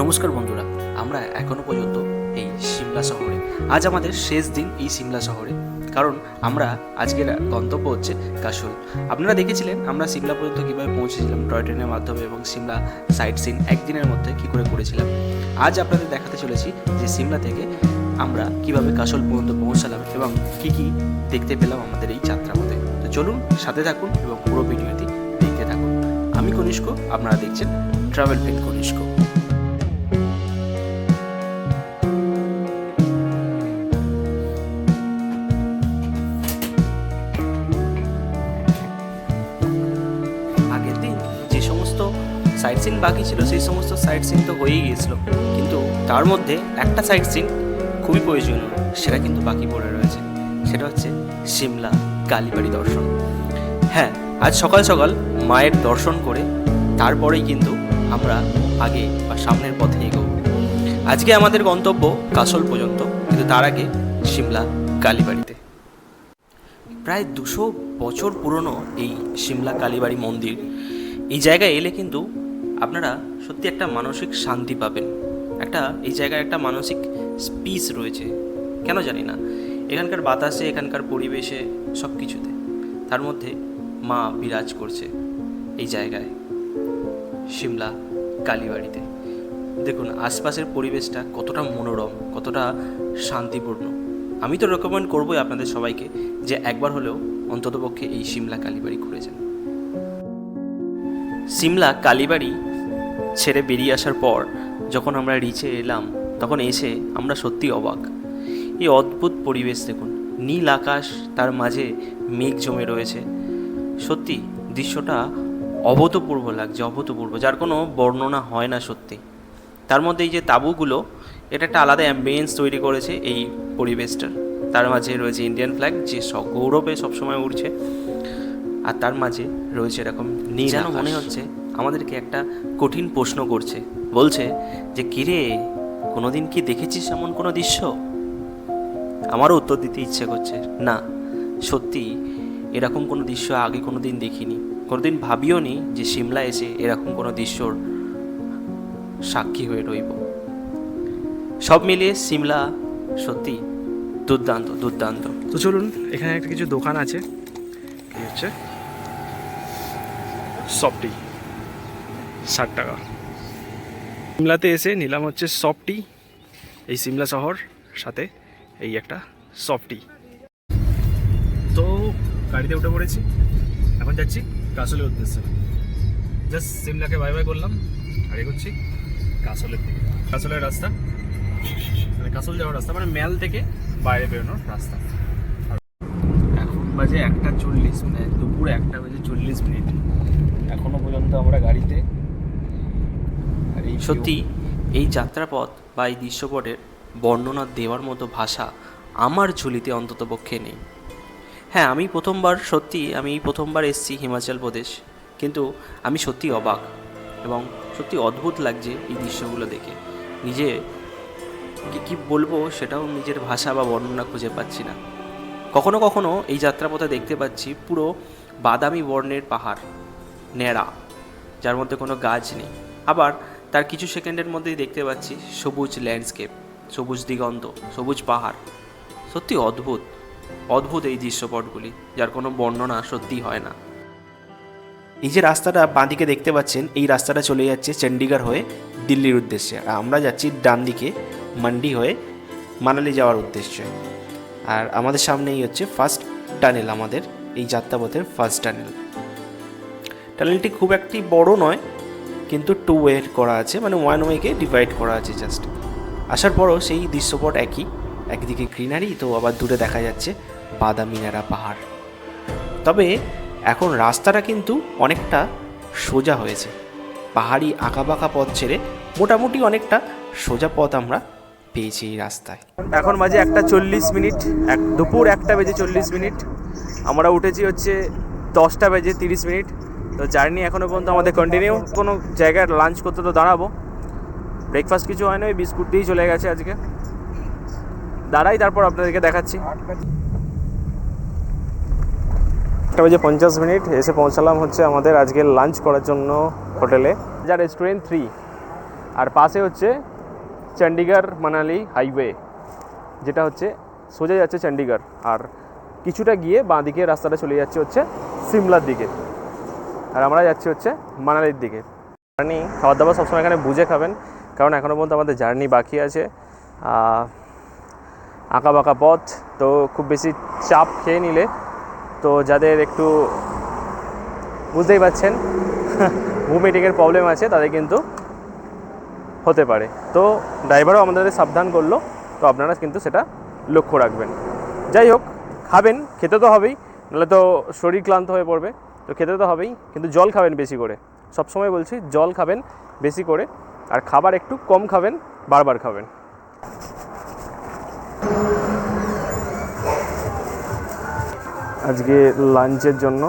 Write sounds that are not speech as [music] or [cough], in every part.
নমস্কার বন্ধুরা, আমরা এখনও পর্যন্ত এই সিমলা শহরে। আজ আমাদের শেষ দিন এই সিমলা শহরে, কারণ আমরা আজকের গন্তব্য হচ্ছে কাশল। আপনারা দেখেছিলেন আমরা সিমলা পর্যন্ত কীভাবে পৌঁছেছিলাম টয় ট্রেনের মাধ্যমে এবং সিমলা সাইট সিন একদিনের মধ্যে কী করে করেছিলাম। আজ আপনাদের দেখাতে চলেছি যে সিমলা থেকে আমরা কীভাবে কাশল পর্যন্ত পৌঁছালাম এবং কি কি দেখতে পেলাম আমাদের এই যাত্রাপথে তো চলুন সাথে থাকুন এবং পুরো ভিডিওটি দেখতে থাকুন। আমি কনিষ্ক, আপনারা দেখছেন ট্রাভেল পেন কনিষ্ক। সিন বাকি ছিল, সেই সমস্ত সাইট সিন তো হয়েই গিয়েছিল। কিন্তু তার মধ্যে একটা সাইট সিন খুবই প্রয়োজনীয়, সেটা কিন্তু বাকি পড়ে রয়েছে। সেটা হচ্ছে সিমলা কালীবাড়ি দর্শন। হ্যাঁ আজ সকাল সকাল মায়ের দর্শন করে তারপরেই কিন্তু আমরা আগে বা সামনের পথে এগোব। আজকে আমাদের গন্তব্য কাসল পর্যন্ত, কিন্তু তার আগে সিমলা কালীবাড়িতে প্রায় দুশো বছর পুরনো এই সিমলা কালীবাড়ি মন্দির, এই জায়গায় এলে কিন্তু আপনারা সত্যি একটা মানসিক শান্তি পাবেন। একটা, এই জায়গায় একটা মানসিক পিস রয়েছে। কেন জানি না? এখানকার বাতাসে, এখানকার পরিবেশে সব কিছুতে তার মধ্যে মা বিরাজ করছে এই জায়গায়, সিমলা, কালীবাড়িতে। দেখুন, আশপাশের পরিবেশটা কতটা মনোরম, কতটা শান্তিপূর্ণ। আমি তো রেকমেন্ড করবোই আপনাদের সবাইকে যে একবার হলেও অন্ততপক্ষে এই সিমলা কালীবাড়ি ঘুরে যান। সিমলা কালীবাড়ি ছেড়ে বেরিয়ে আসার পর যখন আমরা রিচে এলাম তখন এসে আমরা সত্যি অবাক। এই অদ্ভুত পরিবেশ দেখুন নীল আকাশ তার মাঝে মেঘ জমে রয়েছে। সত্যি দৃশ্যটা অভূতপূর্ব লাগছে অভূতপূর্ব যার কোনো বর্ণনা হয় না সত্যি। তার মধ্যে এই যে তাঁবুগুলো এটা একটা আলাদা অ্যাম্বিয়েন্স তৈরি করেছে এই পরিবেশটার। তার মাঝে রয়েছে ইন্ডিয়ান ফ্ল্যাগ যে স- গৌরবে সবসময় উঠছে আর তার মাঝে রয়েছে এরকম নীল মনে হচ্ছে আমাদেরকে একটা কঠিন প্রশ্ন করছে। বলছে যে, কিরে, কোনোদিন কি দেখেছিস এমন কোনো দৃশ্য? আমারও উত্তর দিতে ইচ্ছে করছে, না, সত্যি এরকম কোনো দৃশ্য আগে কোনো দিন দেখিনি। কোনোদিন ভাবিও নি যে সিমলা এসে এরকম কোনো দৃশ্যর সাক্ষী হয়ে রইব। সব মিলিয়ে সিমলা সত্যি দুর্দান্ত দুর্দান্ত। তো চলুন, এখানে একটা কিছু দোকান আছে হচ্ছে সফটি ষাট টাকা। সিমলাতে এসে নিলাম হচ্ছে সফটি এই সিমলা শহর সাথে এই একটা সফটি তো গাড়িতে উঠে পড়েছি। এখন যাচ্ছি কাসলের উদ্দেশ্যে। জাস্ট সিমলাকে বাই বাই করলাম আর এগোচ্ছি কাসলের দিকে। কাসলের রাস্তা। মানে কাসল যাওয়ার রাস্তা মানে ম্যাল থেকে বাইরে বেরোনোর রাস্তা। এখন বাজে একটা চল্লিশ মানে দুপুর একটা বাজে চল্লিশ মিনিট। এখনও পর্যন্ত আমরা গাড়িতে সত্যি, এই যাত্রাপথ বা এই দৃশ্যপটের বর্ণনা দেওয়ার মতো ভাষা আমার ঝুলিতে অন্ততপক্ষে নেই। হ্যাঁ আমি প্রথমবার, সত্যি, আমি প্রথমবার এসেছি হিমাচল প্রদেশ, কিন্তু আমি সত্যি অবাক এবং সত্যি অদ্ভুত লাগছে এই দৃশ্যগুলো দেখে। নিজে কি- বলব সেটাও নিজের ভাষা বা বর্ণনা খুঁজে পাচ্ছি না। কখনো কখনো এই যাত্রাপথে দেখতে পাচ্ছি পুরো বাদামি বর্ণের পাহাড়, ন্যাড়া, যার মধ্যে কোনো গাছ নেই। আবার তার কিছু সেকেন্ডের মধ্যেই দেখতে পাচ্ছি সবুজ ল্যান্ডস্কেপ, সবুজ দিগন্ত, সবুজ পাহাড়। সত্যি অদ্ভুত অদ্ভুত এই দৃশ্যপটগুলি, যার কোনো বর্ণনা সত্যিই হয় না। এই যে রাস্তাটা বাঁদিকে দেখতে পাচ্ছেন, এই রাস্তাটা চলে যাচ্ছে চণ্ডীগড় হয়ে দিল্লির উদ্দেশ্যে। আর আমরা যাচ্ছি ডান দিকে, মান্ডি হয়ে মানালি যাওয়ার উদ্দেশ্যে। আর আমাদের সামনেই হচ্ছে ফার্স্ট টানেল আমাদের, এই যাত্রাপথের ফার্স্ট টানেল। টানেলটি খুব একটি বড় নয় কিন্তু টু ওয়ে করা আছে মানে ওয়ান ওয়েকে ডিভাইড করা আছে জাস্ট আসার পরও সেই দৃশ্যপট একই, একদিকে গ্রিনারি, তো আবার দূরে দেখা যাচ্ছে বাদামি ন্যাড়া পাহাড়। তবে এখন রাস্তাটা কিন্তু অনেকটা সোজা হয়েছে। পাহাড়ি আঁকাবাঁকা পথ ছেড়ে মোটামুটি অনেকটা সোজা পথ আমরা পেয়েছি এই রাস্তায়। এখন বাজে একটা চল্লিশ মিনিট, এক দুপুর একটা বেজে চল্লিশ মিনিট। আমরা উঠেছি হচ্ছে দশটা বেজে তিরিশ মিনিট। তো জার্নি এখনও পর্যন্ত আমাদের কন্টিনিউ কোনো জায়গায় লাঞ্চ করতে তো দাঁড়াবো। ব্রেকফাস্ট কিছু হয় না ওই বিস্কুট দিয়েই চলে গেছে আজকে। দাঁড়াই, তারপর আপনাদেরকে দেখাচ্ছি। একটা বেজে পঞ্চাশ মিনিট, এসে পৌঁছালাম হচ্ছে আমাদের আজকে লাঞ্চ করার জন্য হোটেলে। যা রেস্টুরেন্ট থ্রি আর পাশে হচ্ছে চণ্ডীগড় মানালি হাইওয়ে যেটা হচ্ছে সোজা যাচ্ছে চণ্ডীগড় আর কিছুটা গিয়ে বাঁ দিকে রাস্তাটা চলে যাচ্ছে হচ্ছে সিমলার দিকে। আর আমরা যাচ্ছি হচ্ছে মানালির দিকে। জার্নি খাবার দাবার সবসময় এখানে বুঝে খাবেন, কারণ এখনও পর্যন্ত আমাদের জার্নি বাকি আছে। আঁকা বাঁকা পথ, তো খুব বেশি চাপ খেয়ে নিলে তো যাদের একটু বুঝতেই পারছেন ভূমিটিংয়ের প্রবলেম আছে, তাদের কিন্তু হতে পারে। তো ড্রাইভারও আমাদের সাবধান করল, তো আপনারা কিন্তু সেটা লক্ষ্য রাখবেন। যাই হোক, খাবেন, খেতে তো হবেই, নাহলে তো শরীর ক্লান্ত হয়ে পড়বে। তো খেতে তো হবেই, কিন্তু জল খাবেন বেশি করে। সবসময় বলছি, জল খাবেন বেশি করে, আর খাবার একটু কম খাবেন, বারবার খাবেন। আজকে লাঞ্চের জন্য,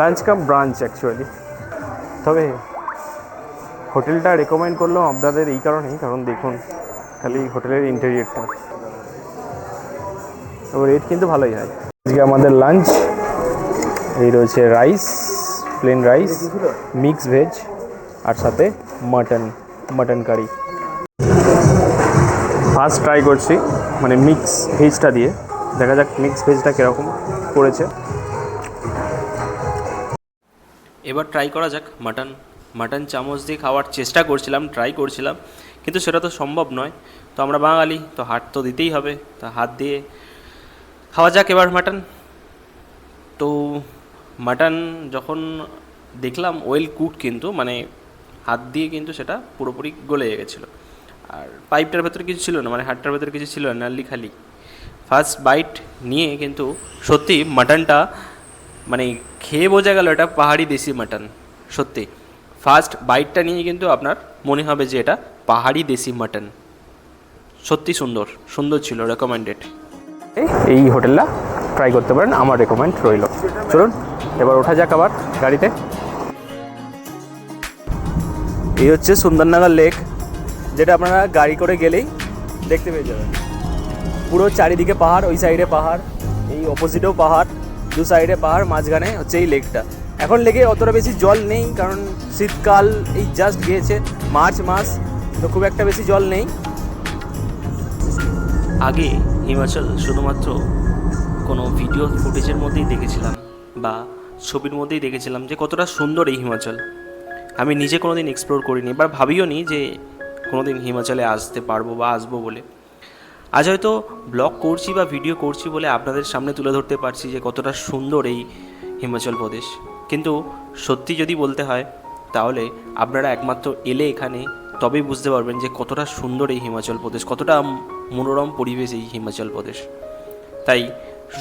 লাঞ্চ কাম ব্রাঞ্চ অ্যাকচুয়ালি তবে হোটেলটা রেকমেন্ড করলাম আপনাদের এই কারণেই, কারণ দেখুন, খালি হোটেলের ইন্টেরিয়রটা তো রেট কিন্তু ভালোই হয়। আজকে আমাদের লাঞ্চ। এই রয়েছে rice plain rice mix veg আর সাথে mutton mutton curry first try করছি মানে মিক্স ভেজটা দিয়ে। দেখা যাক মিক্স ভেজটা কীরকম করেছে। এবার ট্রাই করা যাক মাটন মাটন চামচ দিয়ে খাওয়ার চেষ্টা করছিলাম ট্রাই করছিলাম, কিন্তু সেটা তো সম্ভব নয়। তো আমরা বাঙালি, তো হাত তো দিতেই হবে। তা হাত দিয়ে খাওয়া যাক এবার মাটন তো মাটন যখন দেখলাম ওয়েল কুক কিন্তু মানে হাত দিয়ে কিন্তু সেটা পুরোপুরি গলে গেছিল। আর পাইপটার ভেতরে কিছু ছিল না মানে হাটটার ভেতরে কিছু ছিল না নালি খালি। ফার্স্ট বাইট নিয়ে কিন্তু সত্যি মাটনটা মানে খেয়ে বোঝা গেল এটা পাহাড়ি দেশি মাটন, সত্যি। ফার্স্ট বাইটটা নিয়ে কিন্তু আপনার মনে হবে যে এটা পাহাড়ি দেশি মাটন। সত্যি সুন্দর সুন্দর ছিল রেকমেন্ডেড এই হোটেলটা ট্রাই করতে পারেন, আমার রেকমেন্ড রইল। চলুন, এবার ওঠা যাক আবার গাড়িতে। এই হচ্ছে সুন্দরনগর লেক, যেটা আপনারা গাড়ি করে গেলেই দেখতে পেয়ে যাবেন। পুরো চারিদিকে পাহাড়, ওই সাইডে পাহাড়, এই অপোজিটেও পাহাড়, দু সাইডে পাহাড়, মাঝখানে হচ্ছে এই লেকটা। এখন লেকে অতটা বেশি জল নেই, কারণ শীতকাল এই জাস্ট গিয়েছে, মার্চ মাস, তো খুব একটা বেশি জল নেই। আগে হিমাচল শুধুমাত্র কোনো ভিডিও ফুটেজের মধ্যেই দেখেছিলাম বা ছবির মধ্যেই দেখেছিলাম যে কতটা সুন্দর এই হিমাচল। আমি নিজে কোনো দিন এক্সপ্লোর করিনি বা ভাবিও নি যে কোনো দিন হিমাচলে আসতে পারব বা আসব বলে। আজ হয়তো ব্লগ করছি বা ভিডিও করছি বলে আপনাদের সামনে তুলে ধরতে পারছি যে কতটা সুন্দর এই হিমাচল প্রদেশ। কিন্তু সত্যি যদি বলতে হয়, তাহলে আপনারা একমাত্র এলে এখানে তবেই বুঝতে পারবেন যে কতটা সুন্দর এই হিমাচল প্রদেশ, কতটা মনোরম পরিবেশ এই হিমাচল প্রদেশ। তাই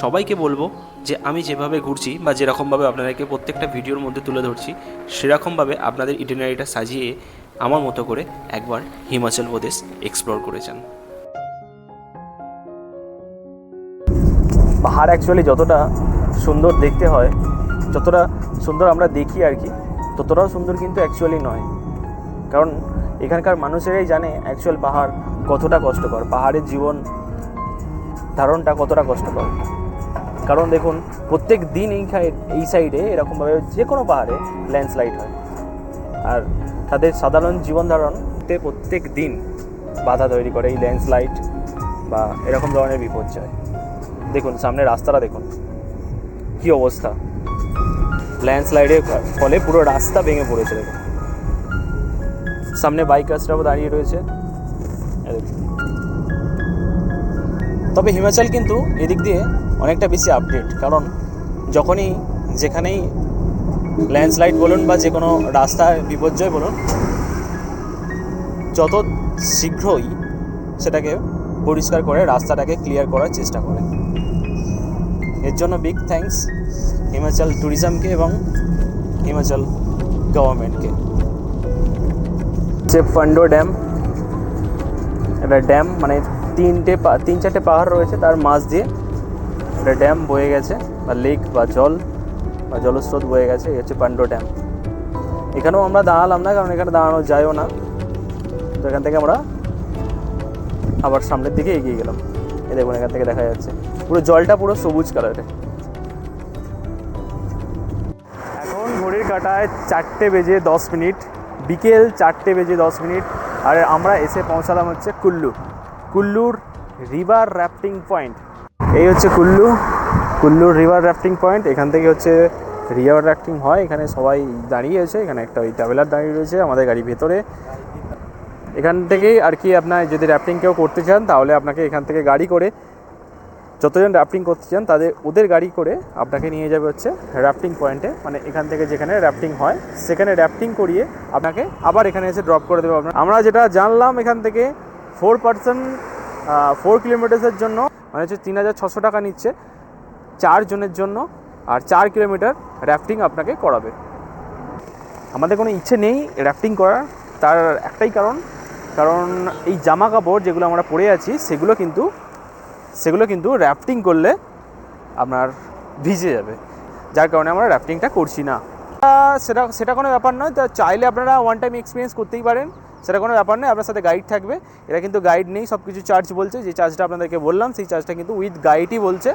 সবাইকে বলব যে আমি যেভাবে ঘুরছি বা যেরকমভাবে আপনাদেরকে প্রত্যেকটা ভিডিওর মধ্যে তুলে ধরছি, সেরকমভাবে আপনাদের ইটিনারিটা সাজিয়ে আমার মতো করে একবার হিমাচল প্রদেশ এক্সপ্লোর করে যান পাহাড় অ্যাকচুয়ালি যতটা সুন্দর দেখতে হয়, যতটা সুন্দর আমরা দেখি আর কি, ততটাও সুন্দর কিন্তু অ্যাকচুয়ালি নয়। কারণ এখানকার মানুষেরাই জানে অ্যাকচুয়াল পাহাড় কতটা কষ্টকর, পাহাড়ের জীবন ধারণটা কতটা কষ্টকর। কারণ দেখুন, প্রত্যেক দিন এই এই সাইডে এরকমভাবে যে কোনো পাহাড়ে ল্যান্ডস্লাইড হয়। আর তাদের সাধারণ জীবন ধারণতে প্রত্যেক দিন বাধা তৈরি করে এই ল্যান্ডস্লাইড বা এরকম ধরনের বিপর্যয়। দেখুন, সামনে রাস্তাটা দেখুন। কি অবস্থা। ল্যান্ডস্লাইডের ফলে পুরো রাস্তা ভেঙে পড়েছে, দেখুন। সামনে বাইকার্সরাও দাঁড়িয়ে রয়েছে। তবে হিমাচল কিন্তু এদিক দিয়ে অনেকটা বেশি আপডেট কারণ যখনই যেখানেই ল্যান্ডস্লাইড বলুন বা যে কোনো রাস্তার বিপর্যয় বলুন, যত শীঘ্রই সেটাকে পরিষ্কার করে, রাস্তাটাকে ক্লিয়ার করার চেষ্টা করে। এর জন্য বিগ থ্যাঙ্কস হিমাচল ট্যুরিজমকে এবং হিমাচল গভর্নমেন্টকে যে ফান্ডো ড্যাম একটা ড্যাম মানে তিনটে তিন চারটে পাহাড় রয়েছে তার মাঝ দিয়ে। একটা ড্যাম বয়ে গেছে, বা লেক বা জল, বা জলস্রোত বয়ে গেছে, এই হচ্ছে পান্ডো ড্যাম এখানেও আমরা দাঁড়ালাম না, কারণ এখানে দাঁড়ানো যায়ও না। তো এখান থেকে আমরা আবার সামনের দিকে এগিয়ে গেলাম। এ দেখুন, এখান থেকে দেখা যাচ্ছে। পুরো জলটা পুরো সবুজ কালারের এখন ঘড়ির কাটায় চারটে বেজে দশ মিনিট, বিকেল চারটে বেজে দশ মিনিট, আর আমরা এসে পৌঁছালাম হচ্ছে কুল্লু। কুল্লুর রিভার র্যাফটিং পয়েন্ট। এই হচ্ছে কুল্লু। কুল্লুর রিভার র্যাফটিং পয়েন্ট। এখান থেকে হচ্ছে রিভার র্যাফটিং হয়। এখানে সবাই দাঁড়িয়ে আছে এখানে একটা ওই ট্রাভেলার দাঁড়িয়ে রয়েছে আমাদের গাড়ির ভেতরে। এখান থেকেই আর কি আপনার যদি র্যাফটিং কেউ করতে চান, তাহলে আপনাকে এখান থেকে গাড়ি করে যতজন র্যাফটিং করতে চান, তাদের, ওদের গাড়ি করে আপনাকে নিয়ে যাবে হচ্ছে র্যাফটিং পয়েন্টে। মানে এখান থেকে যেখানে র্যাফটিং হয়, সেখানে র্যাফটিং করিয়ে আপনাকে আবার এখানে এসে ড্রপ করে দেবে আপনার। আমরা যেটা জানলাম এখান থেকে ফোর পার্সেন্ট ফোর কিলোমিটার্সের জন্য মানে হচ্ছে তিন হাজার ছশো টাকা নিচ্ছে চার জনের জন্য, আর চার কিলোমিটার র্যাফটিং আপনাকে করাবে। আমাদের কোনো ইচ্ছে নেই র্যাফটিং করার, তার একটাই কারণ কারণ এই জামা কাপড় যেগুলো আমরা পরে আছি, সেগুলো কিন্তু সেগুলো কিন্তু র্যাফটিং করলে আপনার ভিজে যাবে। যার কারণে আমরা র্যাফটিংটা করছি না। সেটা সেটা কোনো ব্যাপার নয়, তা চাইলে আপনারা ওয়ান টাইম এক্সপিরিয়েন্স করতেই পারেন। সেটা কোনো ব্যাপার নয়, আপনার সাথে গাইড থাকবে। এটা কিন্তু গাইড নেই সব কিছু চার্জ বলছে। যে চার্জটা আপনাদেরকে বললাম, সেই চার্জটা কিন্তু উইথ গাইডই বলছে।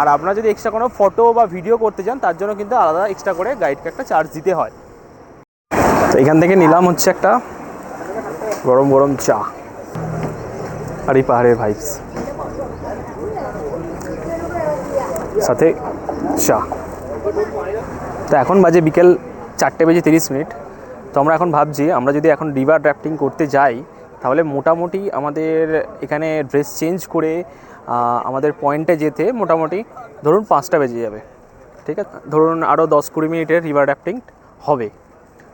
আর আপনারা যদি এক্সট্রা কোনো ফটো বা ভিডিও করতে চান, তার জন্য কিন্তু আলাদা এক্সট্রা করে গাইডকে একটা চার্জ দিতে হয়। তো এখান থেকে নিলাম হচ্ছে একটা গরম গরম চা। আর এই পাহাড়ের ভাইবস সাথে চা। তো এখন বাজে বিকেল চারটে বেজে তিরিশ মিনিট। তো আমরা এখন ভাবছি, আমরা যদি এখন রিভার র্যাফটিং করতে যাই, তাহলে মোটামুটি আমাদের এখানে ড্রেস চেঞ্জ করে আমাদের পয়েন্টে যেতে মোটামুটি ধরুন পাঁচটা বেজে যাবে। ঠিক আছে? ধরুন আরও দশ কুড়ি মিনিটের রিভার র্যাফটিং হবে।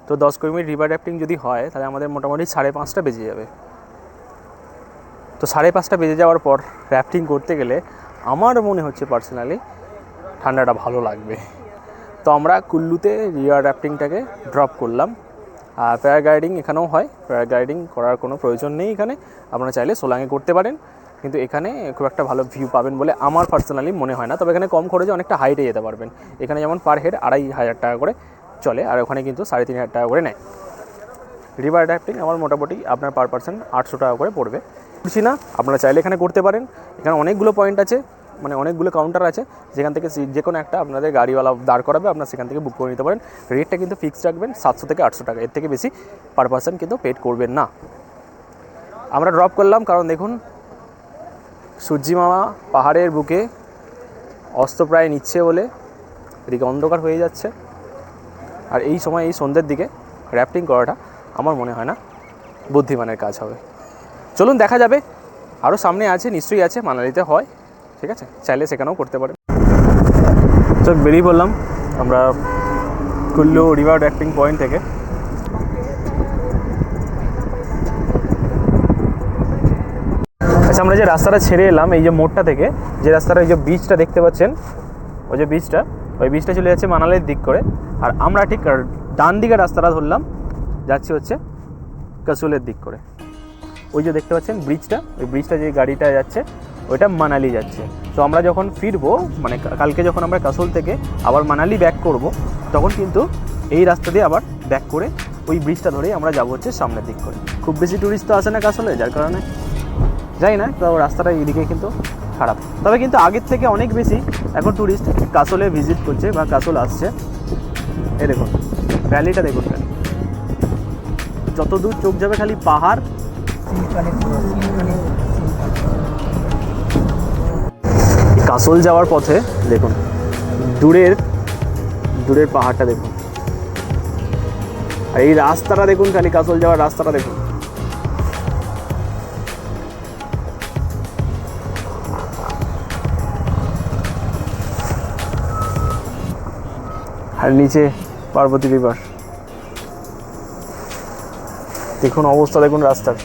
তো দশ কুড়ি মিনিট রিভার র্যাফটিং যদি হয়, তাহলে আমাদের মোটামুটি সাড়ে পাঁচটা বেজে যাবে। তো সাড়ে পাঁচটা বেজে যাওয়ার পর র্যাফটিং করতে গেলে আমার মনে হচ্ছে পার্সোনালি ঠান্ডাটা ভালো লাগবে। তো আমরা কুল্লুতে রিভার র্যাফটিংটাকে ড্রপ করলাম। আর প্যারাগ্লাইডিং এখানেও হয়। প্যারাগ্লাইডিং করার কোনো প্রয়োজন নেই এখানে। আপনারা চাইলে সোলাঙে করতে পারেন। কিন্তু এখানে খুব একটা ভালো ভিউ পাবেন বলে আমার পার্সোনালি মনে হয় না। তবে এখানে কম খরচে অনেকটা হাইটে যেতে পারবেন। এখানে যেমন পার হেড আড়াই হাজার টাকা করে চলে আর ওখানে কিন্তু সাড়ে তিন হাজার টাকা করে নেয়। রিভার র্যাফটিং আমার মোটামুটি আপনার পার পার্সন আটশো টাকা করে পড়বে। বুঝছি না? আপনারা চাইলে এখানে করতে পারেন। এখানে অনেকগুলো পয়েন্ট আছে। মানে অনেকগুলো কাউন্টার আছে, যেখান থেকে যে কোনো একটা আপনাদের গাড়িওয়ালা দাঁড় করাবে, আপনার সেখান থেকে বুক করে নিতে পারেন। রেটটা কিন্তু ফিক্সড রাখবেন সাতশো থেকে আটশো টাকা। এর থেকে বেশি পার পার্সন কিন্তু পেড করবেন না। আমরা ড্রপ করলাম, কারণ দেখুন মামা পাহাড়ের বুকে অস্ত প্রায় নিচ্ছে বলে, এদিকে অন্ধকার হয়ে যাচ্ছে। আর এই সময়, এই সন্ধ্যের দিকে র্যাফটিং করাটা আমার মনে হয় না বুদ্ধিমানের কাজ হবে। চলুন, দেখা যাবে। আরও সামনে আছে, নিশ্চয়ই আছে, মানালিতে হয়। ঠিক আছে? চাইলে সেখানেও করতে পারেন। চল, বেরিয়ে পড়লাম। আমরা কুল্লু রিভার র্যাফটিং পয়েন্ট থেকে। আচ্ছা আমরা যে রাস্তাটা ছেড়ে এলাম, এই যে মোড়টা থেকে, যে রাস্তাটা, এই যে বিচটা দেখতে পাচ্ছেন, ওই যে বিচটা ওই বিচটা চলে যাচ্ছে মানালির দিক করে। আর আমরা ঠিক ডান দিকে রাস্তাটা ধরলাম, যাচ্ছি হচ্ছে কাসুলের দিক করে। ওই যে দেখতে পাচ্ছেন ব্রিজটা ওই ব্রিজটা যে গাড়িটা যাচ্ছে ওইটা মানালি যাচ্ছে। তো আমরা যখন ফিরবো মানে কালকে যখন আমরা কাসুল থেকে আবার মানালি ব্যাক করব, তখন কিন্তু এই রাস্তা দিয়ে আবার ব্যাক করে ওই ব্রিজটা ধরেই আমরা যাব হচ্ছে সামনের দিক করে। খুব বেশি ট্যুরিস্ট তো আসে না কাসলে, যার কারণে যাই না তো রাস্তাটা এইদিকে কিন্তু খারাপ। তবে কিন্তু আগের থেকে অনেক বেশি এখন ট্যুরিস্ট কাসলে ভিজিট করছে বা কাসল আসছে। এ দেখুন ভ্যালিটা দেখুন যত দূর চোখ যাবে খালি পাহাড়। কাসল যাওয়ার পথে দেখুন, দূরের দূরের পাহাড়টা দেখুন। আর এই রাস্তাটা দেখুন খালি, কাসল যাওয়ার রাস্তাটা দেখুন। আর নিচে পার্বতী রিভার দেখুন অবস্থা, দেখুন রাস্তার।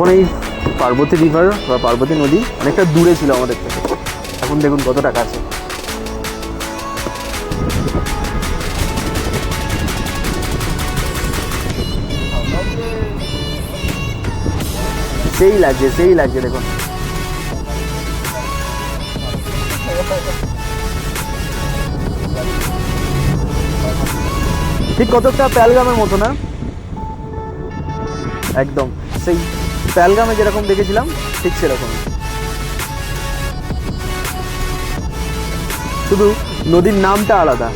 তখন এই পার্বতী রিভার বা পার্বতী নদী অনেকটা দূরে ছিল আমাদের থেকে। এখন দেখুন কত টাকা আছে। সেই লাগছে সেই লাগছে, দেখুন। ঠিক কতটা প্যালগামের মতো না? একদম, সেই। প্যালগামে যেরকম দেখেছিলাম, ঠিক সেরকম। শুধু নদীর নামটা আলাদা,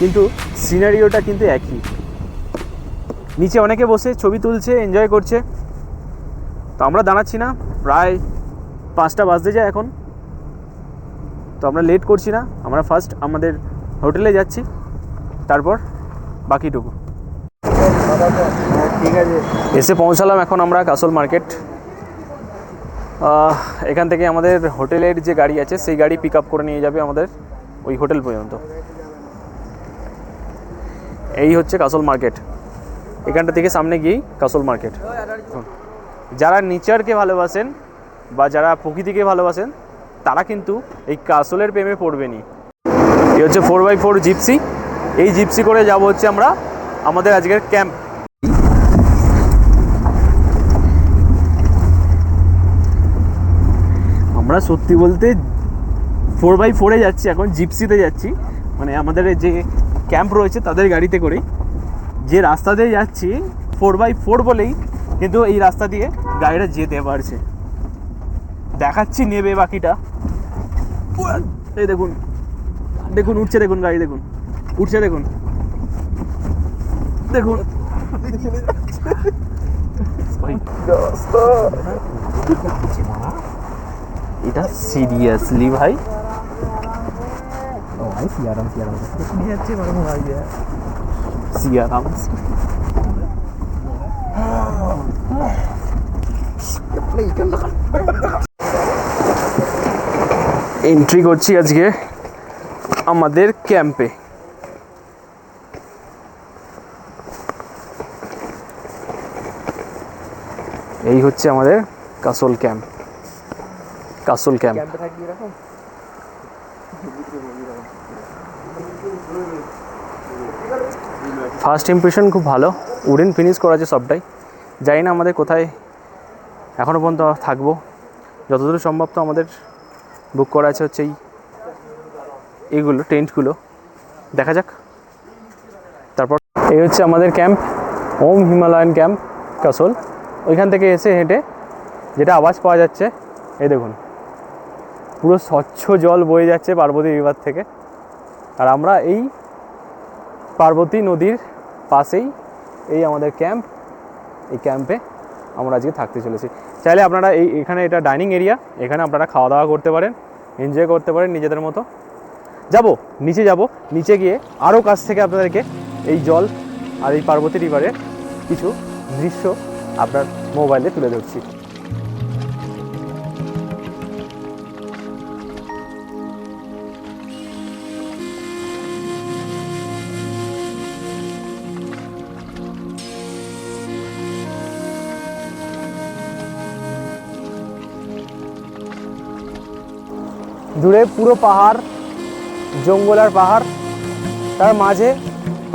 কিন্তু সিনারিওটা কিন্তু একই। নিচে অনেকে বসে ছবি তুলছে এনজয় করছে। তো আমরা দাঁড়াচ্ছি না, প্রায় পাঁচটা বাজতে যায় এখন। তো আমরা লেট করছি না, আমরা ফার্স্ট আমাদের হোটেলে যাচ্ছি, তারপর বাকিটুকু। ঠিক আছে। এসে পৌঁছালাম এখন আমরা কাসল মার্কেট। এখান থেকে আমাদের হোটেলের যে গাড়ি আছে, সেই গাড়ি পিক আপ করে নিয়ে যাবে আমাদের ওই হোটেল পর্যন্ত। এই হচ্ছে কাসল মার্কেট। এখানটা থেকে সামনে গিয়েই কাসল মার্কেট। যারা নেচারকে ভালোবাসেন বা যারা প্রকৃতিকে ভালোবাসেন, তারা কিন্তু এই কাসলের প্রেমে পড়বেনই। এই হচ্ছে ফোর বাই ফোর জিপসি এই জিপসি করে যাব হচ্ছে আমরা, আমাদের আজকের ক্যাম্প আমরা সত্যি বলতে ফোর বাই ফোরে যাচ্ছি এখন জিপসিতে যাচ্ছি। মানে আমাদের যে ক্যাম্প রয়েছে তাদের গাড়িতে করেই। যে রাস্তা দিয়ে যাচ্ছি ফোর বাই ফোর বলেই কিন্তু এই রাস্তা দিয়ে গাড়িটা যেতে পারছে। দেখাচ্ছি নেবে বাকিটা। এই দেখুন দেখুন উঠছে দেখুন গাড়ি দেখুন। উঠছে দেখুন। দেখুন। [laughs] এটা সিরিয়াসলি ভাই? সিয়ারাম এন্ট্রি করছি আজকে আমাদের ক্যাম্পে এই হচ্ছে আমাদের castle camp castle camp. First impression খুব ভালো। উডেন ফিনিশ করা আছে সবটাই। জানি না আমাদের কোথায় এখনও পর্যন্ত থাকব। যতদূর সম্ভব তো আমাদের বুক করা আছে হচ্ছে এই এইগুলো টেন্টগুলো। দেখা যাক। তারপর এই হচ্ছে আমাদের camp. Om Himalayan camp castle. ওইখান থেকে এসে হেঁটে যেটা আওয়াজ পাওয়া যাচ্ছে এই দেখুন। পুরো স্বচ্ছ জল বয়ে যাচ্ছে পার্বতী রিভার থেকে। আর আমরা এই পার্বতী নদীর পাশেই এই আমাদের ক্যাম্প, এই ক্যাম্পে আমরা আজকে থাকতে চলেছি। চাইলে আপনারা এই, এখানে এটা ডাইনিং এরিয়া, এখানে আপনারা খাওয়া দাওয়া করতে পারেন, এনজয় করতে পারেন নিজেদের মতো। যাব, নিচে যাব, নিচে গিয়ে আরও কাছ থেকে আপনাদেরকে এই জল আর এই পার্বতী রিভারের কিছু দৃশ্য আপনার মোবাইলে তুলে ধরছি। দূরে পুরো পাহাড় জঙ্গল আর পাহাড়, তার মাঝে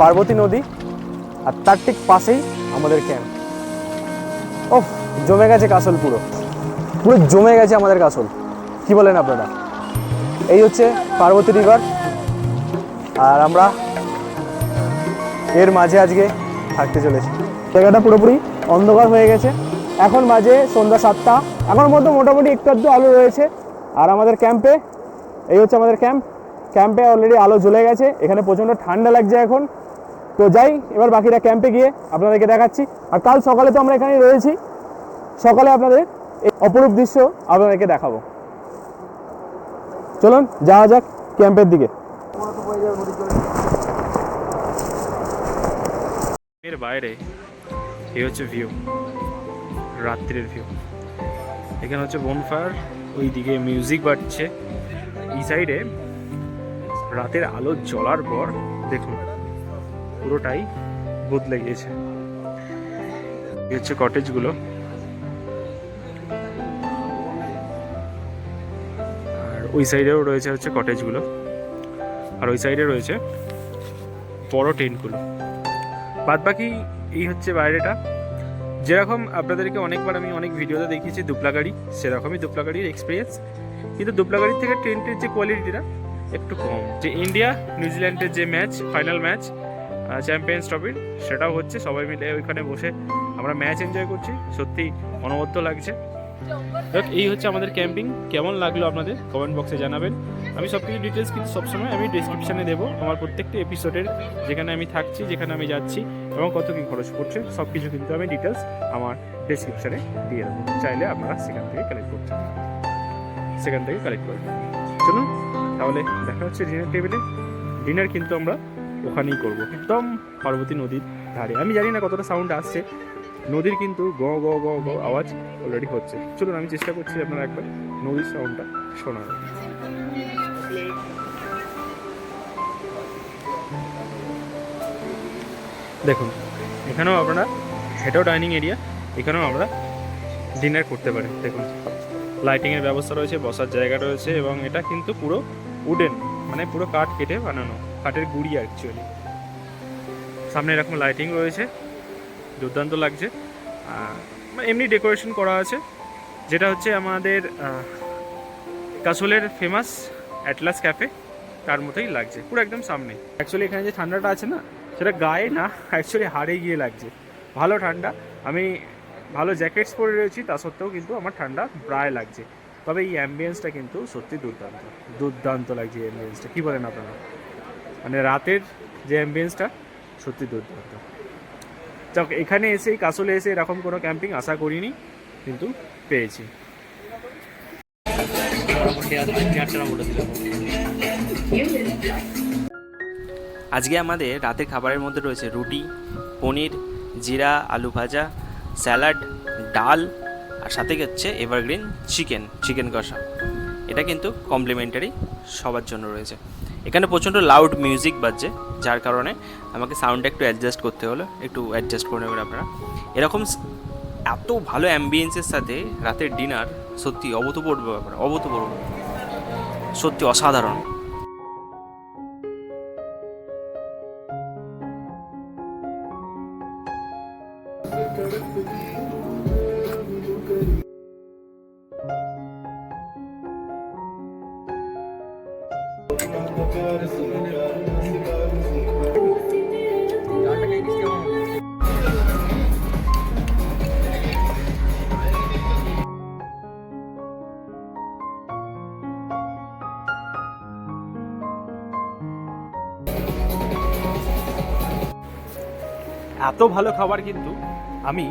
পার্বতী নদী আর তার ঠিক পাশেই আমাদের ক্যাম্প ও জমে গেছে কাসল পুরো। পুরো জমে গেছে আমাদের কাসল কি বলেন আপনারা? এই হচ্ছে পার্বতী রিভার আর আমরা এর মাঝে আজকে থাকতে চলেছি। জায়গাটা পুরোপুরি অন্ধকার হয়ে গেছে। এখন বাজে সন্ধ্যা সাতটা। এখন মধ্যে মোটামুটি একটু আধটু আলো রয়েছে। আর আমাদের ক্যাম্পে এই হচ্ছে আমাদের ক্যাম্প ক্যাম্পে অলরেডি আলো জ্বলে গেছে, এখানে প্রচণ্ড ঠান্ডা লাগছে এখন। তো যাই, এবার বাকিটা ক্যাম্পে গিয়ে আপনাদেরকে দেখাচ্ছি। আর কাল সকালে তো আমরা এখানেই রয়েছি। সকালে আপনাদের এই অপরূপ দৃশ্য আপনাদেরকে দেখাবো। চলুন, যাওয়া যাক ক্যাম্পের দিকে। বাইরে এই হচ্ছে ভিউ রাত্রের ভিউ এখানে হচ্ছে বনফায়ার ওই দিকে মিউজিক এই সাইডে রাতের আলো জ্বলার পর দেখুন, পুরোটাই বদলে গিয়েছে। হচ্ছে কটেজগুলো আর ওই সাইডেও রয়েছে হচ্ছে কটেজগুলো আর ওই সাইডে রয়েছে বড় টেন্টগুলো বাদ বাকি এই হচ্ছে বাইরেটা। যেরকম আপনাদেরকে অনেকবার আমি অনেক ভিডিওতে দেখিয়েছি দুপলা গাড়ি সেরকমই দুপলা গাড়ির এক্সপিরিয়েন্স কিন্তু দুপলা গাড়ির থেকে ট্রেনটির যে কোয়ালিটিটা একটু কম। যে ইন্ডিয়া নিউজিল্যান্ডের যে ম্যাচ ফাইনাল ম্যাচ চ্যাম্পিয়ন্স ট্রফির সেটাও হচ্ছে। সবাই মিলে ওইখানে বসে আমরা ম্যাচ এনজয় করছি। সত্যি অনবদ্য লাগছে। দেখ এই হচ্ছে আমাদের ক্যাম্পিং কেমন লাগল আপনাদের? কমেন্ট বক্সে জানাবেন। আমি সব কিছু ডিটেলস কিন্তু সবসময় আমি ডিসক্রিপশানে দেবো। আমার প্রত্যেকটি এপিসোডের যেখানে আমি থাকছি, যেখানে আমি যাচ্ছি এবং কত কী খরচ পড়ছে সব কিছু কিন্তু আমি ডিটেলস আমার ডিসক্রিপশানে দিয়ে দেবো। চাইলে আপনারা সেখান থেকে কালেক্ট করতে পারেন। সেখান থেকে কালেক্ট করবেন চলুন, তাহলে দেখা হচ্ছে ডিনার টেবিলে ডিনার কিন্তু আমরা ওখানেই করব। একদম পার্বতী নদীর ধারে। আমি জানি না কতটা সাউন্ড আসছে। নদীর কিন্তু গ গ গ গ আওয়াজ অলরেডি হচ্ছে। চলুন, আমি চেষ্টা করছি আপনারা একবার নদীর সাউন্ডটা শোনার। দেখুন, এখানেও আপনারা এটাও ডাইনিং এরিয়া এখানেও আমরা ডিনার করতে পারি দেখুন। লাইটিংয়ের ব্যবস্থা রয়েছে, বসার জায়গা রয়েছে এবং এটা কিন্তু পুরো উডেন মানে পুরো কাঠ কেটে বানানো, কাঠের গুড়ি অ্যাকচুয়ালি সামনে এরকম লাইটিং রয়েছে, দুর্দান্ত লাগছে। মানে এমনি ডেকোরেশন করা আছে, যেটা হচ্ছে আমাদের কাসলের ফেমাস অ্যাটলাস ক্যাফে তার মতোই লাগছে, পুরো একদম সামনে। অ্যাকচুয়ালি এখানে যে ঠান্ডাটা আছে না, সেটা গায়ে না অ্যাকচুয়ালি হাড়ে গিয়ে লাগছে। ভালো ঠান্ডা, আমি ভালো জ্যাকেটস পরে রয়েছি, তা সত্ত্বেও কিন্তু আমার ঠান্ডা প্রায় লাগছে। তবে এই অ্যাম্বিয়েন্সটা কিন্তু সত্যি দুর্দান্ত। দুর্দান্ত লাগছে এই অ্যাম্বিয়েন্সটা কী বলেন আপনারা? মানে রাতের যে অ্যাম্বিয়েন্সটা সত্যি দুর্দান্ত। যাক, এখানে এসে কাসলে এসে এরকম কোনো ক্যাম্পিং আশা করিনি, কিন্তু পেয়েছি। আজকে আমাদের রাতের খাবারের মধ্যে রয়েছে রুটি, পনির, জিরা, আলু ভাজা স্যালাড, ডাল, আর সাথে হচ্ছে এভারগ্রিন চিকেন চিকেন কষা। এটা কিন্তু কমপ্লিমেন্টারি সবার জন্য রয়েছে। এখানে প্রচণ্ড লাউড মিউজিক বাজছে, যার কারণে আমাকে সাউন্ডটা একটু অ্যাডজাস্ট করতে হলো, একটু অ্যাডজাস্ট করে নেবেন আপনারা। এরকম এত ভালো অ্যাম্বিয়েন্সের সাথে রাতের ডিনার সত্যি অভূতপূর্ব ব্যাপার, অভূতপূর্ব। সত্যি অসাধারণ। এত ভালো খাবার কিন্তু আমি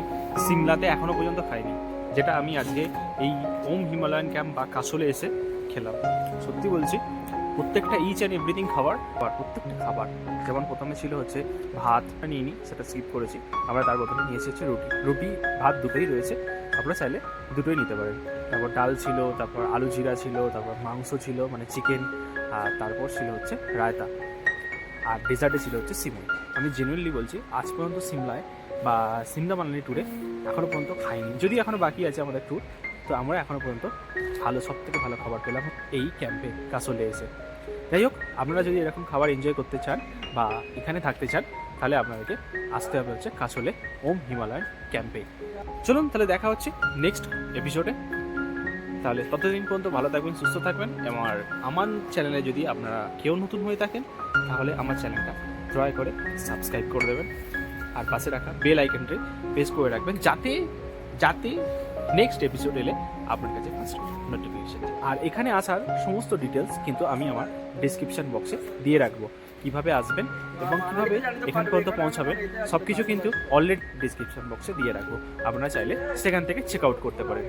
সিমলাতে এখনও পর্যন্ত খাইনি, যেটা আমি আজকে এই ওম হিমালয়ান ক্যাম্প বা কাসলে এসে খেলাম। সত্যি বলছি, প্রত্যেকটা ইচ অ্যান্ড এভরিথিং খাবার, আর প্রত্যেকটা খাবার, যেমন প্রথমে ছিল হচ্ছে ভাত নিয়ে নিই সেটা স্কিপ করেছি। আমরা তার বদলে নিয়ে এসেছি রুটি। রুটি, ভাত দুটোই রয়েছে, আপনারা চাইলে দুটোই নিতে পারেন। তারপর ডাল ছিল, তারপর আলু জিরা ছিল, তারপর মাংস ছিল মানে চিকেন আর তারপর ছিল হচ্ছে রায়তা। আর ডেজার্টে ছিল হচ্ছে সিমই। আমি জেনুইনলি বলছি, আজ পর্যন্ত সিমলায় বা সিমলা মানালি ট্যুরে এখনও পর্যন্ত খাইনি। যদি এখনও বাকি আছে আমাদের ট্যুর তো আমরা এখনও পর্যন্ত ভালো সব থেকে ভালো খাবার পেলাম এই ক্যাম্পে কাসলে এসে। যাই হোক, আপনারা যদি এরকম খাবার এনজয় করতে চান বা এখানে থাকতে চান, তাহলে আপনাদেরকে আসতে হবে হচ্ছে কাসলে, ওম হিমালয়ান ক্যাম্পে চলুন, তাহলে দেখা হচ্ছে নেক্সট এপিসোডে তাহলে ততদিন পর্যন্ত ভালো থাকবেন, সুস্থ থাকবেন এবং আমার চ্যানেলে যদি আপনারা কেউ নতুন হয়ে থাকেন, তাহলে আমার চ্যানেলটা দয়া করে সাবস্ক্রাইব করে দেবেন। আর পাশে রাখা বেল আইকনটি প্রেস করে রাখবেন যাতে যাতে নেক্সট এপিসোড এলে আপনার কাছে ফার্স্ট নোটিফিকেশন আর এখানে আসার সমস্ত ডিটেলস কিন্তু আমি আমার ডিসক্রিপশন বক্সে দিয়ে রাখব। কীভাবে আসবেন এবং কীভাবে এখান পর্যন্ত পৌঁছাবেন সব কিছু কিন্তু অলরেডি ডিসক্রিপশন বক্সে দিয়ে রাখব। আপনারা চাইলে সেখান থেকে চেক আউট করতে পারেন।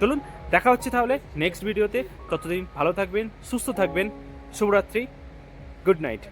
চলুন, দেখা হচ্ছে তাহলে নেক্সট ভিডিওতে ততদিন ভালো থাকবেন, সুস্থ থাকবেন। শুভরাত্রি গুড নাইট